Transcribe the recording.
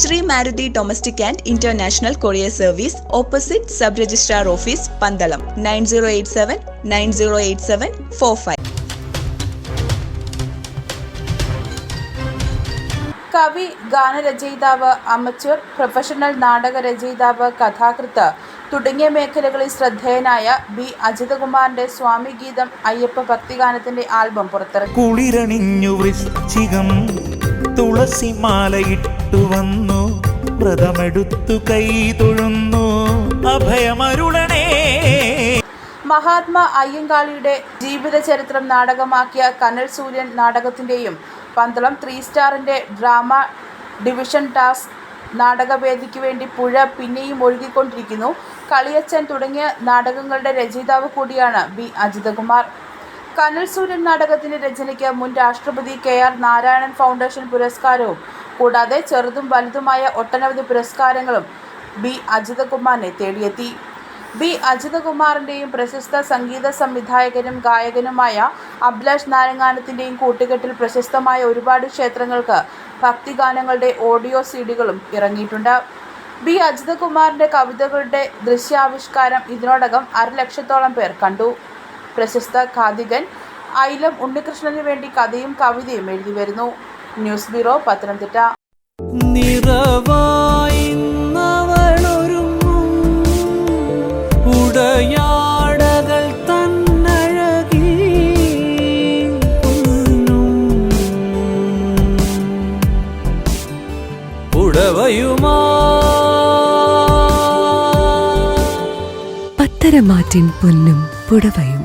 Shri Maruti domestic and international courier service opposite sub registrar office Pandalam nine zero eight seven nine zero eight seven four five. കവി ഗാനരചയിതാവ് amateur professional നാടക രചയിതാവ് കഥാകൃത്ത് തുടങ്ങിയ മേഖലകളിൽ ശ്രദ്ധേയനായ ബി. അജിതകുമാറിന്റെ സ്വാമി ഗീതം അയ്യപ്പ ഭക്തിഗാനത്തിന്റെ ആൽബം പുറത്തിറക്കി. കുളിരണിഞ്ഞു വൃശ്ചികം തുളസിമാലയിട്ടു വന്നു വ്രതമെടുത്തു കൈ തൊഴുന്നു. അഭയമരുളണേ. മഹാത്മാ അയ്യങ്കാളിയുടെ ജീവിതചരിത്രം നാടകമാക്കിയ കനൽ സൂര്യൻ നാടകത്തിന്റെയും പന്തളം ത്രീ സ്റ്റാറിന്റെ ഡ്രാമ ഡിവിഷൻ ടാസ്ക് നാടകവേദിക്ക് വേണ്ടി പുഴ പിന്നെയും ഒഴുകിക്കൊണ്ടിരിക്കുന്നു. കളിയച്ചൻ തുടങ്ങിയ നാടകങ്ങളുടെ രചയിതാവ് കൂടിയാണ് ബി അജിതകുമാർ. കനൽ സൂര്യൻ നാടകത്തിന്റെ രചനയ്ക്ക് മുൻ രാഷ്ട്രപതി കെ ആർ നാരായണൻ ഫൗണ്ടേഷൻ പുരസ്കാരവും കൂടാതെ ചെറുതും വലുതുമായ ഒട്ടനവധി പുരസ്കാരങ്ങളും ബി. അജിതകുമാറിനെ തേടിയെത്തി. ബി. അജിതകുമാറിന്റെയും പ്രശസ്ത സംഗീത സംവിധായകനും ഗായകനുമായ അഭിലാഷ് നാരങ്ങാനത്തിന്റെയും കൂട്ടുകെട്ടിൽ പ്രശസ്തമായ ഒരുപാട് ക്ഷേത്രങ്ങൾക്ക് ഭക്തിഗാനങ്ങളുടെ ഓഡിയോ സീഡികളും ഇറങ്ങിയിട്ടുണ്ട്. ബി. അജിതകുമാറിന്റെ കവിതകളുടെ ദൃശ്യാവിഷ്കാരം ഇതിനോടകം അരലക്ഷത്തോളം പേർ കണ്ടു. പ്രശസ്ത ഖാദികൻ ഐലം ഉണ്ണികൃഷ്ണന് വേണ്ടി കഥയും കവിതയും എഴുതി വരുന്നു. News bureau Pathanamthitta. ഉടയാടകൾ തന്നഴകി ഉടവയുമാ പത്തരമാറ്റിൻ പൊന്നും പുടവയും.